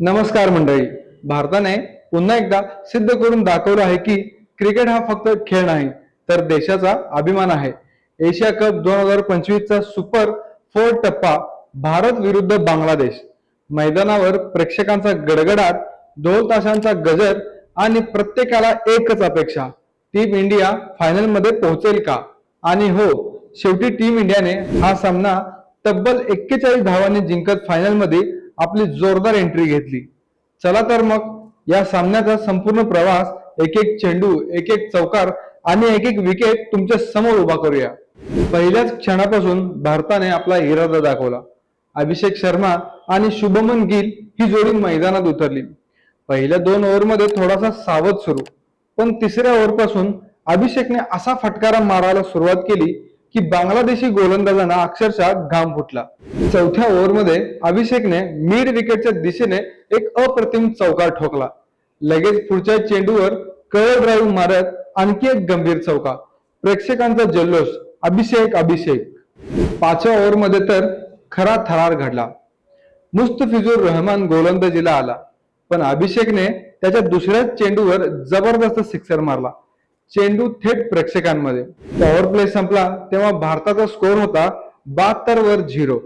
नमस्कार मंडळी. भारताने पुन्हा एकदा सिद्ध करून दाखवलं आहे की क्रिकेट हा फक्त खेळ नाही तर देशाचा अभिमान आहे. एशिया कप दोन हजार पंचवीसचा सुपर फोर टप्पा भारत विरुद्ध बांगलादेश. मैदानावर प्रेक्षकांचा गडगडाट दोन तासांचा गजर आणि प्रत्येकाला एकच अपेक्षा टीम इंडिया फायनलमध्ये पोहोचेल का? आणि हो शेवटी टीम इंडियाने हा सामना तब्बल एक्केचाळीस धावांनी जिंकत फायनलमध्ये आपली जोरदार एंट्री घेतली. चला तर मग या सामन्याचा संपूर्ण प्रवास एक एक चेंडू एक एक चौकार आणि एक एक विकेट तुमच्यासमोर उभा करूया. पहिल्याच क्षणापासून भारताने आपला इरादा दाखवला. अभिषेक शर्मा आणि शुभमन गिल ही जोडी मैदानात उतरली. पहिल्या दोन ओव्हरमध्ये थोडासा सावध सुरू. पण तिसऱ्या ओव्हरपासून अभिषेकने असा फटकारा मारायला सुरुवात केली की बांगलादेशी गोलंदाजांना अक्षरशः घाम फुटला. चौथ्या ओव्हरमध्ये अभिषेकने मिड विकेटच्या दिशेने एक अप्रतिम चौकार ठोकला. लगेच पुढच्या चेंडूवर कळ ड्राईव्ह मारत आणखी एक गंभीर चौका प्रेक्षकांचा जल्लोष अभिषेक अभिषेक. पाचव्या ओव्हरमध्ये तर खरा थरार घडला. मुस्तफिजुर रहमान गोलंदाजीला आला पण अभिषेकने त्याच्या दुसऱ्याच चेंडूवर जबरदस्त सिक्सर मारला. चेंडू थेट प्रेक्षकांमध्ये. पॉवर प्ले संपला तेव्हा भारताचा स्कोर होता बहात्तर वर झिरो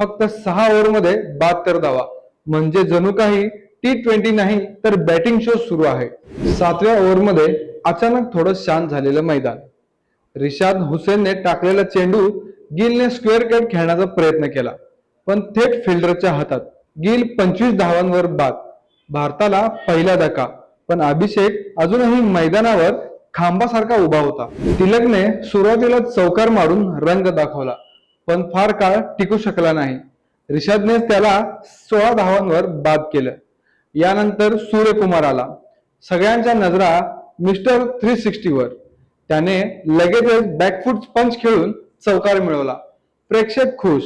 फक्त सहा ओव्हरमध्ये बहात्तर धावा. म्हणजे जणू काही टी ट्वेंटी नाही तर बॅटिंग शो सुरू आहे. सातव्या ओव्हरमध्ये अचानक थोडं शांत झालेलं मैदान. रिशाद हुसेनने टाकलेला चेंडू गिलने स्क्वेअर कट खेळण्याचा प्रयत्न केला पण थेट फिल्डरच्या हातात. गिल पंचवीस धावांवर बाद. भारताला पहिला धक्का. पण अभिषेक अजूनही मैदानावर खांबासारखा उभा होता. तिलकने सुरुवातीला चौकार मारून रंग दाखवला पण फार काळ टिकू शकला नाही. रिषादने त्याला सोळा धावांवर बाद केलं. यानंतर सूर्यकुमार आला. सगळ्यांच्या नजरा मिस्टर थ्री सिक्स्टी वर त्याने लगेचच बॅकफूट पंच खेळून चौकार मिळवला. प्रेक्षक खुश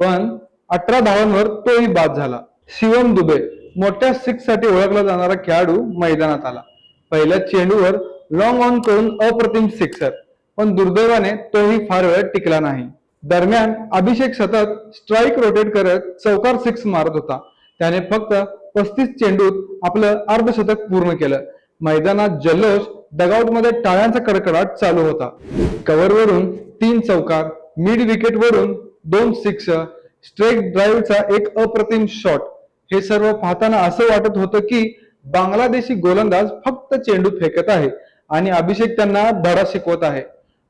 पण अठरा धावांवर तोही बाद झाला. शिवम दुबे मोठ्या सिक्ससाठी ओळखला जाणारा खेळाडू मैदानात आला. पहिल्या चेंडूवर लॉंग ऑन करून अप्रतिम सिक्सर पण दुर्दैवाने तोही फार वेळ टिकला नाही. दरम्यान अभिषेक सतत स्ट्राईक रोटेट करत चौकार सिक्स मारत होता. त्याने फक्त पस्तीस चेंडूत आपलं अर्धशतक पूर्ण केलं. मैदानात जल्लोष डगआउटमध्ये टाळ्यांचा कडकडाट चालू होता. कव्हरवरून तीन चौकार मिड विकेट वरून दोन सिक्स स्ट्रेक ड्राईव्हचा एक अप्रतिम शॉट हे सर्व पाहताना असं वाटत होतं की बांगलादेशी गोलंदाज फक्त चेंडू फेकत आहे. आणि अभिषेक त्यांना धडा शिकवत आहे.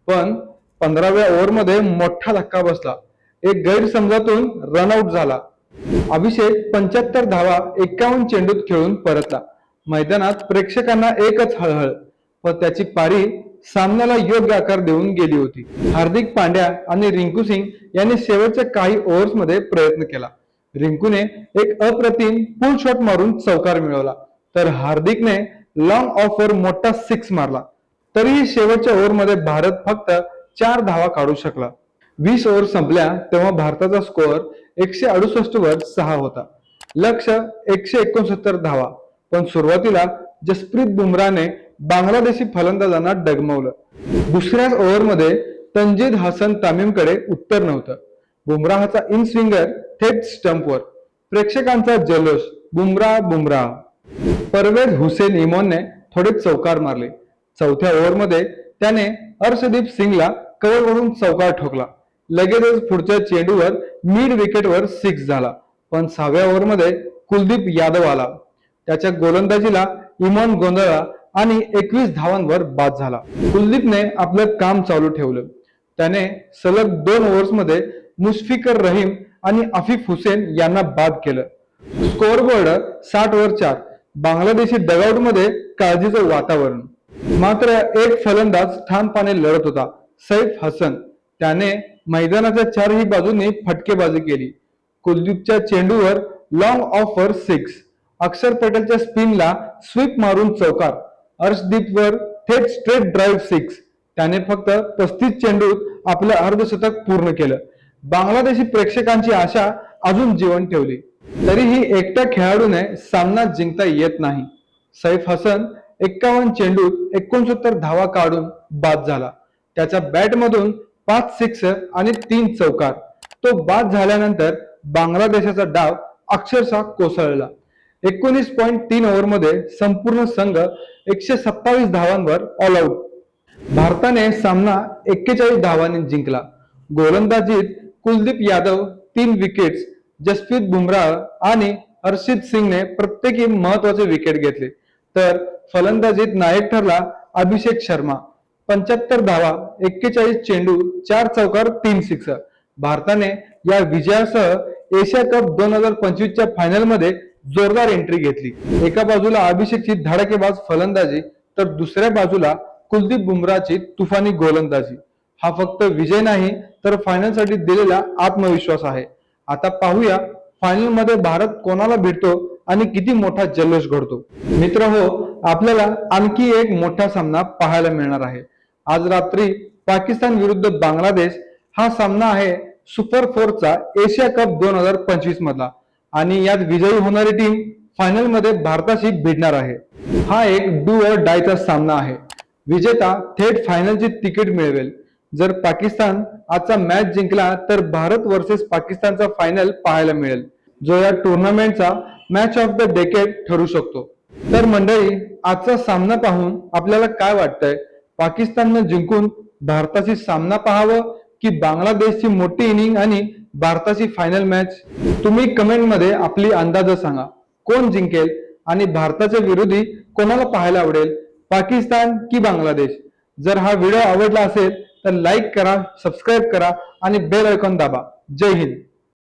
पण पंधराव्या ओव्हरमध्ये मोठा धक्का बसला. एक गैरसमजातून रनआउट झाला. अभिषेक पंच्याहत्तर धावा एक्कावन्न चेंडूत खेळून परतला. मैदानात प्रेक्षकांना एकच हळहळ. व त्याची पारी सामन्याला योग्य आकार देऊन गेली होती. हार्दिक पांड्या आणि रिंकू सिंग यांनी शेवटच्या काही ओव्हर्समध्ये प्रयत्न केला. रिंकूने एक अप्रतिम पुल शॉट मारून चौकार मिळवला. तर हार्दिकने लॉंग ऑफर मोठा सिक्स मारला. तरीही शेवटच्या ओव्हरमध्ये भारत फक्त चार धावा काढू शकला. वीस ओव्हर संपल्या तेव्हा भारताचा स्कोअर एकशे अडुसष्ट वर सहा होता. लक्ष एकशे एकोणसत्तर धावा. पण सुरुवातीला जसप्रीत बुमराने बांगलादेशी फलंदाजांना डगमवलं. दुसऱ्याच ओव्हरमध्ये तंजीद हसन तामीमकडे उत्तर नव्हतं. बुमराहचा इन स्विंगर थेट स्टंपवर प्रेक्षकांचा जल्लोष बुमराह बुमराह. परवेज हुसेन इमॉनने थोडे चौकार मारले. चौथ्या ओव्हरमध्ये त्याने अर्शदीप सिंगला कव्हरवरून चौकार ठोकला. लगेचच पुढच्या चेंडूवर मिड विकेटवर सिक्स झाला. पण सहाव्या ओव्हरमध्ये कुलदीप यादव आला. त्याच्या गोलंदाजीला इमोन गोंधळा आणि एकवीस धावांवर बाद झाला. कुलदीपने आपलं काम चालू ठेवलं. त्याने सलग दोन ओव्हर्समध्ये मुशफिकर रहीम आणि आफिफ हुसेन यांना बाद केलं. स्कोअरबोर्ड साठ ओव्हर चार. बांगलादेशी डगआउटमध्ये काळजीचं वातावरण. मात्र एक फलंदाज ठामपणे लढत होता सैफ हसन. त्याने मैदानाच्या चारही बाजूने फटकेबाजी केली. कुलदीपच्या चेंडूवर लॉंग ऑफर सिक्स अक्षर पटेलच्या स्पिनला स्वीप मारून चौकार. अर्शदीपवर थेट स्ट्रेट ड्राईव्ह सिक्स त्याने फक्त पस्तीस चेंडूत आपलं अर्धशतक पूर्ण केलं. बांगलादेशी प्रेक्षकांची आशा अजून जीवन ठेवली. तरीही एकट्या खेळाडूने सामना जिंकता येत नाही. सैफ हसन एक्कावन्न चेंडूत एकोणसत्तर धावा काढून बाद झाला. त्याच्या बॅटमधून पाच सिक्स आणि तीन चौकार. तो बाद झाल्यानंतर बांगलादेशाचा डाव अक्षरशः कोसळला. एकोणीस पॉईंट तीन ओव्हरमध्ये संपूर्ण संघ एकशे सत्तावीस धावांवर ऑल आउट भारताने सामना एक्केचाळीस धावांनी जिंकला. गोलंदाजीत कुलदीप यादव तीन विकेट्स जसप्रीत बुमराह आणि हर्षित सिंगने प्रत्येकी महत्त्वाचे विकेट घेतले. तर फलंदाजीत नायक ठरला अभिषेक शर्मा. पंच्याहत्तर धावा एक्केचाळीस चेंडू चार चौकार तीन सिक्स भारताने या विजयासह एशिया कप दोन हजार पंचवीसच्या फायनलमध्ये जोरदार एंट्री घेतली. एका बाजूला अभिषेकची धडाकेबाज फलंदाजी तर दुसऱ्या बाजूला कुलदीप बुमराहची तुफानी गोलंदाजी. हा फक्त विजय नाही तर फायनलसाठी दिलेला आत्मविश्वास आहे. आता पाहूया फायनलमध्ये भारत कोणाला भेटतो आणि किती मोठा जल्लोष घडतो. मित्र हो आपल्याला आणखी एक मोठा सामना पाहायला मिळणार आहे. आज रात्री पाकिस्तान विरुद्ध बांगलादेश हा सामना आहे सुपर फोरचा एशिया कप दोन हजार पंचवीस मधला. आणि यात विजयी होणारी टीम फायनलमध्ये भारताशी भिडणार आहे. हा एक डू ऑर डायचा सामना आहे. विजेता थेट फायनलची तिकीट मिळवेल. जर पाकिस्तान आजचा मॅच जिंकला तर भारत वर्सेस पाकिस्तानचा फायनल पाहायला मिळेल जो या टुर्नामेंटचा मॅच ऑफ द डेकेड ठरू शकतो. तर मंडळी आजचा सामना पाहून आपल्याला काय वाटतंय? पाकिस्ताननं जिंकून भारताशी सामना पाहावं की बांगलादेशची मोठी इनिंग आणि भारताची फायनल मॅच तुम्ही कमेंटमध्ये आपली अंदाज सांगा. कोण जिंकेल आणि भारताच्या विरोधी कोणाला पाहायला आवडेल? पाकिस्तान की बांगलादेश? जर हा व्हिडिओ आवडला असेल तर लाईक करा सबस्क्राईब करा आणि बेल आयकॉन दाबा. जय हिंद.